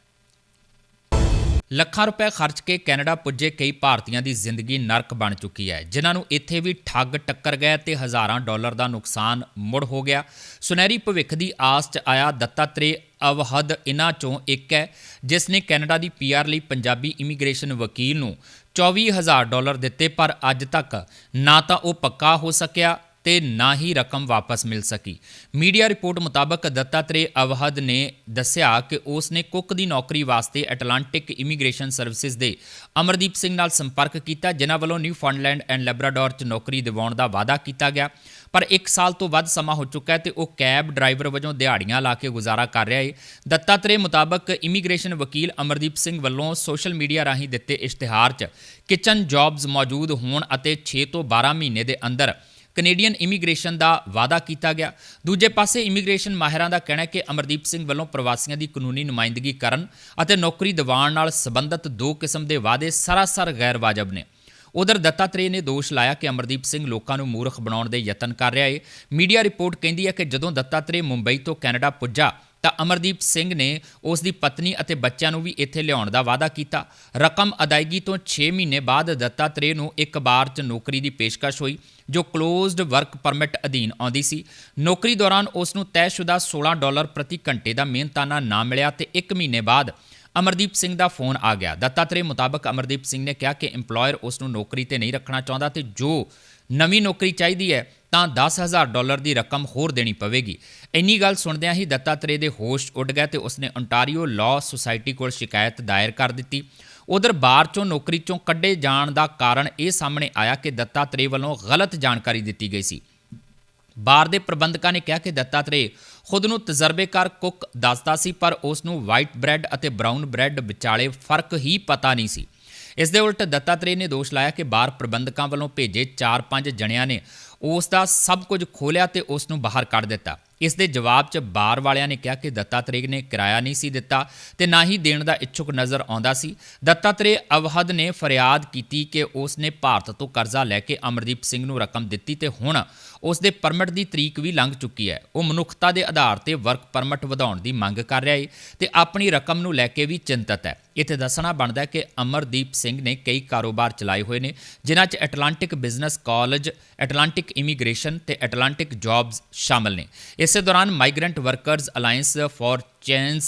ਲੱਖਾਂ ਰੁਪਏ ਖਰਚ ਕੇ ਕੈਨੇਡਾ ਪੁੱਜੇ ਕਈ ਭਾਰਤੀਆਂ ਦੀ ਜ਼ਿੰਦਗੀ ਨਰਕ ਬਣ ਚੁੱਕੀ ਹੈ। ਜਿਨ੍ਹਾਂ ਨੂੰ ਇੱਥੇ ਵੀ ਠੱਗ ਟੱਕਰ ਗਏ ਤੇ ਹਜ਼ਾਰਾਂ ਡਾਲਰ ਦਾ ਨੁਕਸਾਨ ਮੁੜ ਹੋ ਗਿਆ। ਸੁਨਹਿਰੀ ਭਵਿੱਖ ਦੀ ਆਸ 'ਚ ਆਇਆ ਦੱਤਾਤਰੇ ਅਵਹਦ ਇਨ੍ਹਾਂ ਚੋਂ ਇੱਕ ਹੈ, ਜਿਸ ਨੇ ਕੈਨੇਡਾ ਦੀ ਪੀਆਰ ਲਈ ਪੰਜਾਬੀ ਇਮੀਗ੍ਰੇਸ਼ਨ ਵਕੀਲ ਨੂੰ 24000 ਡਾਲਰ ਦਿੱਤੇ, ਪਰ ਅੱਜ ਤੱਕ ਨਾ ਤਾਂ ਉਹ ਪੱਕਾ ਹੋ ਸਕਿਆ ਤੇ ਨਾ ਹੀ ਰਕਮ ਵਾਪਸ ਮਿਲ ਸਕੀ। ਮੀਡੀਆ ਰਿਪੋਰਟ ਮੁਤਾਬਕ ਦੱਤਾਤਰੇ ਅਵਹਦ ਨੇ ਦੱਸਿਆ ਕਿ ਉਸ ਨੇ ਕੁੱਕ ਦੀ ਨੌਕਰੀ ਵਾਸਤੇ ਐਟਲਾਂਟਿਕ ਇਮੀਗ੍ਰੇਸ਼ਨ ਸਰਵਿਸਿਜ਼ ਦੇ ਅਮਰਦੀਪ ਸਿੰਘ ਨਾਲ ਸੰਪਰਕ ਕੀਤਾ, ਜਿਨ੍ਹਾਂ ਵੱਲੋਂ ਨਿਊ ਫਾਊਂਡਲੈਂਡ ਐਂਡ ਲੈਬਰਾਡੋਰ 'ਚ ਨੌਕਰੀ ਦਿਵਾਉਣ ਦਾ ਵਾਅਦਾ ਕੀਤਾ ਗਿਆ। ਪਰ 1 ਸਾਲ ਤੋਂ ਵੱਧ ਸਮਾਂ ਹੋ ਚੁੱਕਾ ਹੈ ਤੇ ਉਹ ਕੈਬ ਡਰਾਈਵਰ ਵਜੋਂ ਦਿਹਾੜੀਆਂ ਲਾ ਕੇ ਗੁਜ਼ਾਰਾ ਕਰ ਰਿਹਾ ਹੈ ਦੱਤਾਤਰੇ ਮੁਤਾਬਕ ਇਮੀਗ੍ਰੇਸ਼ਨ ਵਕੀਲ ਅਮਰਦੀਪ ਸਿੰਘ ਵੱਲੋਂ ਸੋਸ਼ਲ ਮੀਡੀਆ ਰਾਹੀਂ ਦਿੱਤੇ ਇਸ਼ਤਿਹਾਰ 'ਚ ਕਿਚਨ ਜੌਬਸ ਮੌਜੂਦ ਹੋਣ ਅਤੇ 6 ਤੋਂ 12 ਮਹੀਨੇ ਦੇ ਅੰਦਰ ਕੈਨੇਡੀਅਨ ਇਮੀਗ੍ਰੇਸ਼ਨ ਦਾ ਵਾਅਦਾ ਕੀਤਾ ਗਿਆ। ਦੂਜੇ ਪਾਸੇ ਇਮੀਗ੍ਰੇਸ਼ਨ ਮਾਹਿਰਾਂ ਦਾ ਕਹਿਣਾ ਹੈ ਕਿ ਅਮਰਦੀਪ ਸਿੰਘ ਵੱਲੋਂ ਪ੍ਰਵਾਸੀਆਂ ਦੀ ਕਾਨੂੰਨੀ ਨੁਮਾਇੰਦਗੀ ਕਰਨ ਅਤੇ ਨੌਕਰੀ ਦਿਵਾਉਣ ਨਾਲ ਸੰਬੰਧਿਤ ਦੋ ਕਿਸਮ ਦੇ ਵਾਅਦੇ ਸਰਾਸਰ ਗੈਰ ਵਾਜਬ ਨੇ। ਉਧਰ ਦੱਤਾਤਰੇయ ਨੇ ਦੋਸ਼ ਲਾਇਆ ਕਿ ਅਮਰਦੀਪ ਸਿੰਘ ਲੋਕਾਂ ਨੂੰ ਮੂਰਖ ਬਣਾਉਣ ਦੇ ਯਤਨ ਕਰ ਰਿਹਾ ਹੈ ਮੀਡੀਆ ਰਿਪੋਰਟ ਕਹਿੰਦੀ ਹੈ ਕਿ ਜਦੋਂ ਦੱਤਾਤਰੇయ ਮੁੰਬਈ ਤੋਂ ਕੈਨੇਡਾ ਪੁੱਜਾ ਤਾਂ ਅਮਰਦੀਪ ਸਿੰਘ ਨੇ ਉਸ ਦੀ ਪਤਨੀ ਅਤੇ ਬੱਚਿਆਂ ਨੂੰ ਵੀ ਇੱਥੇ ਲਿਆਉਣ ਦਾ ਵਾਅਦਾ ਕੀਤਾ। ਰਕਮ ਅਦਾਇਗੀ ਤੋਂ 6 ਮਹੀਨੇ ਬਾਅਦ ਦੱਤਾਤਰੇయ ਨੂੰ ਇੱਕ ਵਾਰ 'ਚ ਨੌਕਰੀ ਦੀ ਪੇਸ਼ਕਸ਼ ਹੋਈ, ਜੋ ਕਲੋਜ਼ਡ ਵਰਕ ਪਰਮਿਟ ਅਧੀਨ ਆਉਂਦੀ ਸੀ। ਨੌਕਰੀ ਦੌਰਾਨ ਉਸ ਨੂੰ ਤੈਅਸ਼ੁਦਾ 16 ਡਾਲਰ ਪ੍ਰਤੀ ਘੰਟੇ ਦਾ ਮਿਹਨਤਾਨਾ ਨਾ ਮਿਲਿਆ ਤੇ 1 ਮਹੀਨੇ ਬਾਅਦ ਅਮਰਦੀਪ ਸਿੰਘ ਦਾ ਫੋਨ ਆ ਗਿਆ। ਦੱਤਾਤਰੇ ਮੁਤਾਬਕ ਅਮਰਦੀਪ ਸਿੰਘ ਨੇ ਕਿਹਾ ਕਿ EMPLOYER ਉਸ ਨੂੰ ਨੌਕਰੀ ਤੇ ਨਹੀਂ ਰੱਖਣਾ ਚਾਹੁੰਦਾ ਤੇ ਜੋ ਨਵੀਂ ਨੌਕਰੀ ਚਾਹੀਦੀ ਹੈ ਤਾਂ 10000 ਡਾਲਰ ਦੀ ਰਕਮ ਹੋਰ ਦੇਣੀ ਪਵੇਗੀ। ਇੰਨੀ ਗੱਲ ਸੁਣਦਿਆਂ ਹੀ ਦੱਤਾਤਰੇ ਦੇ ਹੋਸ਼ ਉੱਡ ਗਏ ਤੇ ਉਸਨੇ ontario ਲਾਅ ਸੁਸਾਇਟੀ ਕੋਲ ਸ਼ਿਕਾਇਤ ਦਾਇਰ ਕਰ ਦਿੱਤੀ। ਉਧਰ ਬਾਰ ਚੋਂ ਨੌਕਰੀ ਚੋਂ ਕੱਢੇ ਜਾਣ ਦਾ ਕਾਰਨ ਇਹ ਸਾਹਮਣੇ ਆਇਆ ਕਿ ਦੱਤਾਤਰੇ ਵੱਲੋਂ ਗਲਤ ਜਾਣਕਾਰੀ ਦਿੱਤੀ ਗਈ ਸੀ। ਬਾਰ ਦੇ ਪ੍ਰਬੰਧਕਾਂ ਨੇ ਕਿਹਾ ਕਿ ਦੱਤਾਤਰੇ ਖੁਦ ਨੂੰ ਤਜਰਬੇਕਾਰ ਕੁੱਕ ਦੱਸਦਾ ਸੀ, ਪਰ ਉਸ ਨੂੰ ਵਾਈਟ ਬ੍ਰੈਡ ਅਤੇ ਬ੍ਰਾਊਨ ਬ੍ਰੈਡ ਵਿਚਾਲੇ ਫ਼ਰਕ ਹੀ ਪਤਾ ਨਹੀਂ ਸੀ। ਇਸ ਦੇ ਉਲਟ ਦੱਤਾਤਰੇ ਨੇ ਦੋਸ਼ ਲਾਇਆ ਕਿ ਬਾਰ ਪ੍ਰਬੰਧਕਾਂ ਵੱਲੋਂ ਭੇਜੇ 4-5 ਜਣਿਆਂ ਨੇ ਉਸ ਦਾ ਸਭ ਕੁਝ ਖੋਲਿਆ ਤੇ ਉਸ ਨੂੰ ਬਾਹਰ ਕੱਢ ਦਿੱਤਾ। ਇਸ ਦੇ ਜਵਾਬ 'ਚ ਬਾਰ ਵਾਲਿਆਂ ਨੇ ਕਿਹਾ ਕਿ ਦੱਤਾਤਰੇ ਨੇ ਕਿਰਾਇਆ ਨਹੀਂ ਸੀ ਦਿੱਤਾ ਤੇ ਨਾ ਹੀ ਦੇਣ ਦਾ ਇੱਛੁਕ ਨਜ਼ਰ ਆਉਂਦਾ ਸੀ। ਦੱਤਾਤਰੇ ਅਵਹਦ ਨੇ ਫਰਿਆਦ ਕੀਤੀ ਕਿ ਉਸ ਨੇ ਭਾਰਤ ਤੋਂ ਕਰਜ਼ਾ ਲੈ ਕੇ ਅਮਰਦੀਪ ਸਿੰਘ ਨੂੰ ਰਕਮ ਦਿੱਤੀ ਤੇ ਹੁਣ ਉਸ ਦੇ ਪਰਮਿਟ ਦੀ ਤਰੀਕ ਵੀ ਲੰਘ ਚੁੱਕੀ ਹੈ। ਉਹ ਮਨੁੱਖਤਾ ਦੇ ਆਧਾਰ ਤੇ ਵਰਕ ਪਰਮਿਟ ਵਧਾਉਣ ਦੀ ਮੰਗ ਕਰ ਰਿਹਾ ਹੈ ਤੇ ਆਪਣੀ ਰਕਮ ਨੂੰ ਲੈ ਕੇ ਵੀ ਚਿੰਤਤ ਹੈ। ਇੱਥੇ ਦੱਸਣਾ ਬਣਦਾ ਕਿ ਅਮਰਦੀਪ ਸਿੰਘ ਨੇ ਕਈ ਕਾਰੋਬਾਰ ਚਲਾਏ ਹੋਏ ਨੇ, ਜਿਨ੍ਹਾਂ 'ਚ Atlantic business college Atlantic immigration ਤੇ ਐਟਲਾਂਟਿਕ ਜੌਬਸ ਸ਼ਾਮਲ ਨੇ। ਇਸੇ ਦੌਰਾਨ migrant workers alliance for change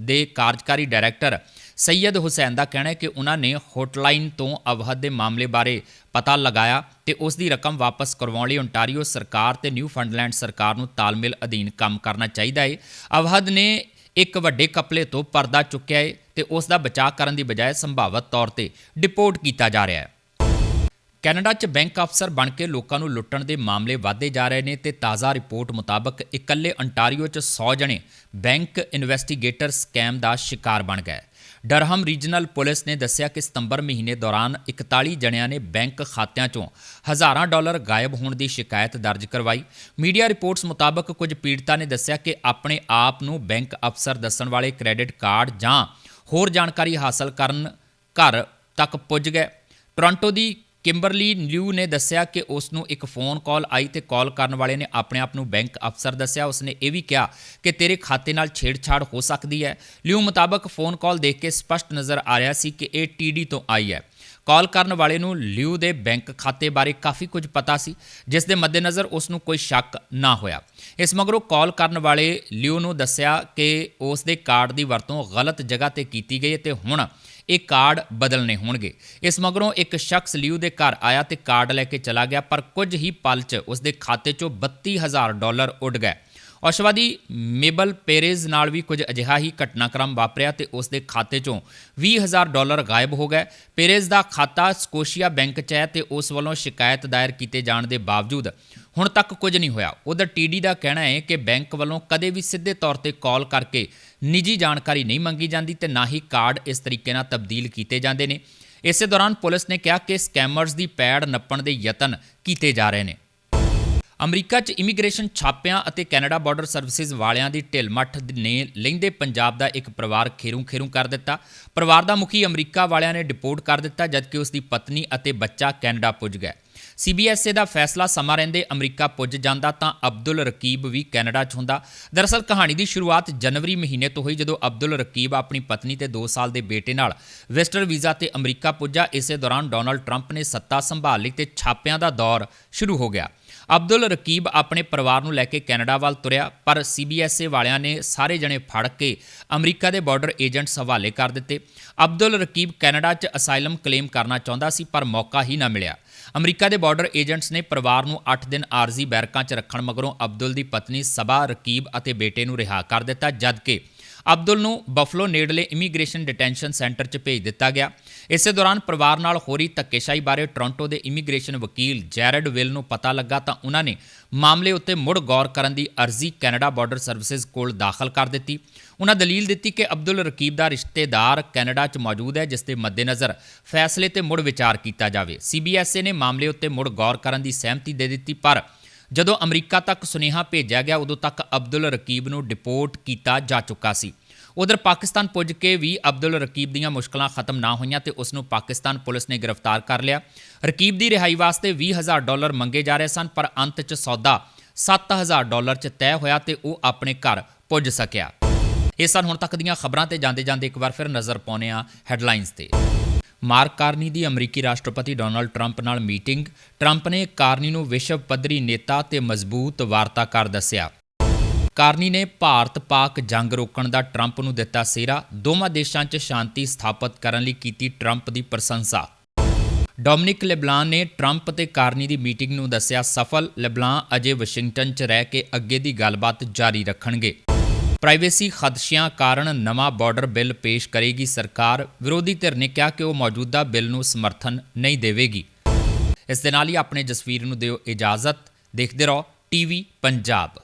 ਦੇ ਕਾਰਜਕਾਰੀ ਡਾਇਰੈਕਟਰ ਸੈਯਦ ਹੁਸੈਨ ਦਾ ਕਹਿਣਾ ਹੈ ਕਿ ਉਹਨਾਂ ਨੇ ਹੋਟਲਾਈਨ ਤੋਂ ਅਵਹਦ ਦੇ ਮਾਮਲੇ ਬਾਰੇ ਪਤਾ ਲਗਾਇਆ ਤੇ ਉਸ ਦੀ ਰਕਮ ਵਾਪਸ ਕਰਵਾਉਣ ਲਈ ਓਨਟਾਰੀਓ ਸਰਕਾਰ ਤੇ ਨਿਊ ਫੰਡਲੈਂਡ ਸਰਕਾਰ ਨੂੰ ਤਾਲਮੇਲ ਅਧੀਨ ਕੰਮ ਕਰਨਾ ਚਾਹੀਦਾ ਹੈ। ਅਵਹਦ ਨੇ ਇੱਕ ਵੱਡੇ ਕਪਲੇ ਤੋਂ ਪਰਦਾ ਚੁੱਕਿਆ ਹੈ ਤੇ ਉਸ ਦਾ ਬਚਾਅ ਕਰਨ ਦੀ ਬਜਾਏ ਸੰਭਾਵਤ ਤੌਰ ਤੇ ਡਿਪੋਰਟ ਕੀਤਾ ਜਾ ਰਿਹਾ ਹੈ। ਕੈਨੇਡਾ 'ਚ ਬੈਂਕ ਅਫਸਰ ਬਣ ਕੇ ਲੋਕਾਂ ਨੂੰ ਲੁੱਟਣ ਦੇ ਮਾਮਲੇ ਵਧਦੇ ਜਾ ਰਹੇ ਨੇ ਤੇ ਤਾਜ਼ਾ ਰਿਪੋਰਟ ਮੁਤਾਬਕ ਇਕੱਲੇ ਅੰਟਾਰੀਓ 'ਚ 100 ਜਣੇ ਬੈਂਕ ਇਨਵੈਸਟੀਗੇਟਰ ਸਕੈਮ ਦਾ ਸ਼ਿਕਾਰ ਬਣ ਗਏ। ਡਰਹਮ ਰੀਜਨਲ ਪੁਲਿਸ ਨੇ ਦੱਸਿਆ ਕਿ ਸਤੰਬਰ ਮਹੀਨੇ ਦੌਰਾਨ 41 ਜਣਿਆਂ ਨੇ ਬੈਂਕ ਖਾਤਿਆਂ 'ਚੋਂ ਹਜ਼ਾਰਾਂ ਡਾਲਰ ਗਾਇਬ ਹੋਣ ਦੀ ਸ਼ਿਕਾਇਤ ਦਰਜ ਕਰਵਾਈ। ਮੀਡੀਆ ਰਿਪੋਰਟਸ ਮੁਤਾਬਕ ਕੁਝ ਪੀੜਤਾਂ ਨੇ ਦੱਸਿਆ ਕਿ ਆਪਣੇ ਆਪ ਨੂੰ ਬੈਂਕ ਅਫਸਰ ਦੱਸਣ ਵਾਲੇ ਕ੍ਰੈਡਿਟ ਕਾਰਡ ਜਾਂ ਹੋਰ ਜਾਣਕਾਰੀ ਹਾਸਲ ਕਰਨ ਘਰ ਤੱਕ ਪੁੱਜ ਗਏ। ਟੋਰਾਂਟੋ ਦੀ ਕਿੰਬਰਲੀ ਲਿਊ ਨੇ ਦੱਸਿਆ ਕਿ ਉਸ ਨੂੰ ਇੱਕ ਫੋਨ ਕਾਲ ਆਈ ਤੇ ਕਾਲ ਕਰਨ ਵਾਲੇ ਨੇ ਆਪਣੇ ਆਪ ਨੂੰ ਬੈਂਕ ਅਫਸਰ ਦੱਸਿਆ। ਉਸਨੇ ਇਹ ਵੀ ਕਿਹਾ ਕਿ ਤੇਰੇ ਖਾਤੇ ਨਾਲ ਛੇੜਛਾੜ ਹੋ ਸਕਦੀ ਹੈ। ਲਿਊ ਮੁਤਾਬਕ ਫੋਨ ਕਾਲ ਦੇਖ ਕੇ ਸਪਸ਼ਟ ਨਜ਼ਰ ਆ ਰਿਹਾ ਸੀ ਕਿ ਇਹ ਟੀਡੀ ਤੋਂ ਆਈ ਹੈ। ਕਾਲ ਕਰਨ ਵਾਲੇ ਨੂੰ ਲਿਊ ਦੇ ਬੈਂਕ ਖਾਤੇ ਬਾਰੇ ਕਾਫੀ ਕੁਝ ਪਤਾ ਸੀ, ਜਿਸ ਦੇ ਮੱਦੇਨਜ਼ਰ ਉਸ ਨੂੰ ਕੋਈ ਸ਼ੱਕ ਨਾ ਹੋਇਆ। ਇਸ ਮਗਰੋਂ ਕਾਲ ਕਰਨ ਵਾਲੇ ਲਿਊ ਨੂੰ ਦੱਸਿਆ ਕਿ ਉਸ ਦੇ ਕਾਰਡ ਦੀ ਵਰਤੋਂ ਗਲਤ ਜਗ੍ਹਾ ਤੇ ਕੀਤੀ ਗਈ ਹੈ ਤੇ ਹੁਣ ਇਹ ਕਾਰਡ ਬਦਲਨੇ ਹੋਣਗੇ। ਇਸ ਮਗਰੋਂ ਇੱਕ ਸ਼ਖਸ ਲਿਊ ਦੇ ਘਰ ਆਇਆ ਤੇ ਕਾਰਡ ਲੈ ਕੇ ਚਲਾ ਗਿਆ, ਪਰ ਕੁਝ ਹੀ ਪਲ 'ਚ ਉਸ ਦੇ ਖਾਤੇ 'ਚੋਂ 32000 ਡਾਲਰ ਉੱਡ ਗਏ। ਔਸ਼ਵਾਦੀ ਮੇਬਲ ਪੇਰੇਜ਼ ਨਾਲ ਵੀ ਕੁਝ ਅਜਿਹਾ ਹੀ ਘਟਨਾਕ੍ਰਮ ਵਾਪਰਿਆ ਤੇ ਉਸ ਦੇ ਖਾਤੇ 'ਚੋਂ 20000 ਡਾਲਰ ਗਾਇਬ ਹੋ ਗਏ। ਪੇਰੇਜ਼ ਦਾ ਖਾਤਾ ਸਕੋਸ਼ੀਆ ਬੈਂਕ 'ਚ ਹੈ ਤੇ ਉਸ ਵੱਲੋਂ ਸ਼ਿਕਾਇਤ ਦਾਇਰ ਕੀਤੇ ਜਾਣ ਦੇ ਬਾਵਜੂਦ ਹੁਣ ਤੱਕ ਕੁਝ ਨਹੀਂ ਹੋਇਆ। ਉਧਰ ਟੀਡੀ ਦਾ ਕਹਿਣਾ ਹੈ ਕਿ ਬੈਂਕ ਵੱਲੋਂ ਕਦੇ ਵੀ ਸਿੱਧੇ ਤੌਰ ਤੇ ਕਾਲ ਕਰਕੇ ਨਿੱਜੀ ਜਾਣਕਾਰੀ ਨਹੀਂ ਮੰਗੀ ਜਾਂਦੀ ਤੇ ਨਾ ਹੀ ਕਾਰਡ ਇਸ ਤਰੀਕੇ ਨਾਲ ਤਬਦੀਲ ਕੀਤੇ ਜਾਂਦੇ ਨੇ। ਇਸੇ ਦੌਰਾਨ ਪੁਲਿਸ ਨੇ ਕਿਹਾ ਕਿ ਸਕੈਮਰਜ਼ ਦੀ ਪੈੜ ਨੱਪਣ ਦੇ ਯਤਨ ਕੀਤੇ ਜਾ ਰਹੇ ਨੇ। ਅਮਰੀਕਾ 'ਚ ਇਮੀਗ੍ਰੇਸ਼ਨ ਛਾਪਿਆਂ ਅਤੇ ਕੈਨੇਡਾ ਬਾਰਡਰ ਸਰਵਿਸਿਜ਼ ਵਾਲਿਆਂ ਦੀ ਢਿਲਮੱਠ ਨੇ ਲਹਿੰਦੇ ਪੰਜਾਬ ਦਾ ਇੱਕ ਪਰਿਵਾਰ ਖੇਰੂ ਖੇਰੂ ਕਰ ਦਿੱਤਾ। ਪਰਿਵਾਰ ਦਾ ਮੁਖੀ ਅਮਰੀਕਾ ਵਾਲਿਆਂ ਨੇ ਡਿਪੋਰਟ ਕਰ ਦਿੱਤਾ, ਜਦਕਿ ਉਸ ਦੀ ਪਤਨੀ ਅਤੇ ਬੱਚਾ ਕੈਨੇਡਾ ਪੁੱਜ ਗਏ। ਸੀਬੀਐਸਏ ਦਾ ਫੈਸਲਾ ਸਮਾਂ ਰਹਿੰਦੇ ਅਮਰੀਕਾ ਪੁੱਜ ਜਾਂਦਾ ਤਾਂ ਅਬਦੁਲ ਰਕੀਬ ਵੀ ਕੈਨੇਡਾ 'ਚ ਹੁੰਦਾ। ਦਰਅਸਲ ਕਹਾਣੀ ਦੀ ਸ਼ੁਰੂਆਤ ਜਨਵਰੀ ਮਹੀਨੇ ਤੋਂ ਹੋਈ, ਜਦੋਂ ਅਬਦੁਲ ਰਕੀਬ ਆਪਣੀ ਪਤਨੀ ਤੇ 2 ਸਾਲ ਦੇ ਬੇਟੇ ਨਾਲ ਵੈਸਟਰ ਵੀਜ਼ਾ ਤੇ ਅਮਰੀਕਾ ਪੁੱਜਾ। ਇਸੇ ਦੌਰਾਨ ਡੋਨਲਡ ਟਰੰਪ ਨੇ ਸੱਤਾ ਸੰਭਾਲ ਲਈ ਤੇ ਛਾਪਿਆਂ ਦਾ ਦੌਰ ਸ਼ੁਰੂ ਹੋ ਗਿਆ। ਅਬਦੁਲ ਰਕੀਬ ਆਪਣੇ ਪਰਿਵਾਰ ਨੂੰ ਲੈ ਕੇ ਕੈਨੇਡਾ ਵੱਲ ਤੁਰਿਆ, ਪਰ ਸੀਬੀਐਸਏ ਵਾਲਿਆਂ ਨੇ ਸਾਰੇ ਜਣੇ ਫੜ ਕੇ ਅਮਰੀਕਾ ਦੇ ਬਾਰਡਰ ਏਜੰਟਸ ਹਵਾਲੇ ਕਰ ਦਿੱਤੇ। ਅਬਦੁਲ ਰਕੀਬ ਕੈਨੇਡਾ 'ਚ ਅਸਾਈਲਮ ਕਲੇਮ ਕਰਨਾ ਚਾਹੁੰਦਾ ਸੀ, ਪਰ ਮੌਕਾ ਹੀ ਨਾ ਮਿਲਿਆ। ਅਮਰੀਕਾ ਦੇ ਬਾਰਡਰ ਏਜੰਟਸ ਨੇ ਪਰਿਵਾਰ ਨੂੰ 8 ਦਿਨ ਆਰਜ਼ੀ ਬੈਰਕਾਂ 'ਚ ਰੱਖਣ ਮਗਰੋਂ ਅਬਦੁਲ ਦੀ ਪਤਨੀ ਸਬਾ ਰਕੀਬ ਅਤੇ ਬੇਟੇ ਨੂੰ ਰਿਹਾ ਕਰ ਦਿੱਤਾ, ਜਦਕਿ ਅਬਦੁਲ ਨੂੰ ਬਫਲੋ ਨੇੜਲੇ ਇਮੀਗ੍ਰੇਸ਼ਨ ਡਿਟੈਂਸ਼ਨ ਸੈਂਟਰ 'ਚ ਭੇਜ ਦਿੱਤਾ ਗਿਆ। ਇਸੇ ਦੌਰਾਨ ਪਰਿਵਾਰ ਨਾਲ ਹੋ ਰਹੀ ਧੱਕੇਸ਼ਾਹੀ ਬਾਰੇ ਟੋਰਾਂਟੋ ਦੇ ਇਮੀਗ੍ਰੇਸ਼ਨ ਵਕੀਲ ਜੈਰਡ ਵਿਲ ਨੂੰ ਪਤਾ ਲੱਗਾ ਤਾਂ ਉਹਨਾਂ ਨੇ ਮਾਮਲੇ ਉੱਤੇ ਮੁੜ ਗੌਰ ਕਰਨ ਦੀ ਅਰਜ਼ੀ ਕੈਨੇਡਾ ਬਾਰਡਰ ਸਰਵਿਸਿਜ਼ ਕੋਲ ਦਾਖਲ ਕਰ ਦਿੱਤੀ। ਉਹਨਾਂ ਦਲੀਲ ਦਿੱਤੀ ਕਿ ਅਬਦੁਲ ਰਕੀਬ ਦਾ ਰਿਸ਼ਤੇਦਾਰ ਕੈਨੇਡਾ 'ਚ ਮੌਜੂਦ ਹੈ, ਜਿਸ ਦੇ ਮੱਦੇਨਜ਼ਰ ਫੈਸਲੇ ਤੇ ਮੁੜ ਵਿਚਾਰ ਕੀਤਾ ਜਾਵੇ। ਸੀਬੀਐਸਏ ਨੇ ਮਾਮਲੇ ਉੱਤੇ ਮੁੜ ਗੌਰ ਕਰਨ ਦੀ ਸਹਿਮਤੀ ਦੇ ਦਿੱਤੀ, ਪਰ ਜਦੋਂ ਅਮਰੀਕਾ ਤੱਕ ਸੁਨੇਹਾ ਭੇਜਿਆ ਗਿਆ, ਉਦੋਂ ਤੱਕ ਅਬਦੁਲ ਰਕੀਬ ਨੂੰ ਡਿਪੋਰਟ ਕੀਤਾ ਜਾ ਚੁੱਕਾ ਸੀ। ਉਧਰ ਪਾਕਿਸਤਾਨ ਪੁੱਜ ਕੇ ਵੀ ਅਬਦੁਲ ਰਕੀਬ ਦੀਆਂ ਮੁਸ਼ਕਲਾਂ ਖਤਮ ਨਾ ਹੋਈਆਂ ਤੇ ਉਸ ਨੂੰ ਪਾਕਿਸਤਾਨ ਪੁਲਿਸ ਨੇ ਗ੍ਰਿਫਤਾਰ ਕਰ ਲਿਆ। ਰਕੀਬ ਦੀ ਰਿਹਾਈ ਵਾਸਤੇ 20000 ਡਾਲਰ ਮੰਗੇ ਜਾ ਰਹੇ ਸਨ, ਪਰ ਅੰਤ 'ਚ ਸੌਦਾ 7000 ਡਾਲਰ 'ਚ ਤੈਅ ਹੋਇਆ ਤੇ ਉਹ ਆਪਣੇ ਘਰ ਪੁੱਜ ਸਕਿਆ। ਇਹ ਸਨ ਹੁਣ ਤੱਕ ਦੀਆਂ ਖਬਰਾਂ ਤੇ ਜਾਂਦੇ ਜਾਂਦੇ ਇੱਕ ਵਾਰ ਫਿਰ ਨਜ਼ਰ ਪਾਉਂਦੇ ਆ ਹੈਡਲਾਈਨਸ ਤੇ। ਮਾਰਕ ਕਾਰਨੀ ਦੀ ਅਮਰੀਕੀ ਰਾਸ਼ਟਰਪਤੀ ਡੋਨਾਲਡ ਟਰੰਪ ਨਾਲ ਮੀਟਿੰਗ। ਟਰੰਪ ਨੇ ਕਾਰਨੀ ਨੂੰ ਵਿਸ਼ਵ ਪੱਧਰੀ ਨੇਤਾ ਤੇ ਮਜ਼ਬੂਤ ਵਾਰਤਾਕਾਰ ਦੱਸਿਆ। ਕਾਰਨੀ ਨੇ ਭਾਰਤ ਪਾਕ ਜੰਗ ਰੋਕਣ ਦਾ ਟਰੰਪ ਨੂੰ ਦਿੱਤਾ ਸਿਹਰਾ ਦੋਵਾਂ ਦੇਸ਼ਾਂ 'ਚ ਸ਼ਾਂਤੀ ਸਥਾਪਿਤ ਕਰਨ ਲਈ ਕੀਤੀ ਟਰੰਪ ਦੀ ਪ੍ਰਸ਼ੰਸਾ। ਡੋਮਿਨਿਕ ਲੈਬਲਾਨ ਨੇ ਟਰੰਪ ਤੇ ਕਾਰਨੀ ਦੀ ਮੀਟਿੰਗ ਨੂੰ ਦੱਸਿਆ ਸਫਲ। ਲੈਬਲਾਨ ਅਜੇ ਵਾਸ਼ਿੰਗਟਨ 'ਚ ਰਹਿ ਕੇ ਅੱਗੇ ਦੀ ਗੱਲਬਾਤ ਜਾਰੀ ਰੱਖਣਗੇ। ਪ੍ਰਾਈਵੇਸੀ ਖਦਸ਼ਿਆਂ ਕਾਰਨ ਨਵਾਂ ਬਾਰਡਰ ਬਿੱਲ ਪੇਸ਼ ਕਰੇਗੀ ਸਰਕਾਰ। ਵਿਰੋਧੀ ਧਿਰ ਨੇ ਕਿਹਾ ਕਿ ਉਹ ਮੌਜੂਦਾ ਬਿੱਲ ਨੂੰ ਸਮਰਥਨ ਨਹੀਂ ਦੇਵੇਗੀ। ਇਸ ਦੇ ਨਾਲ ਹੀ ਆਪਣੇ ਜਸਵੀਰ ਨੂੰ ਦਿਓ ਇਜਾਜ਼ਤ। ਦੇਖਦੇ ਰਹੋ ਟੀਵੀ ਪੰਜਾਬ।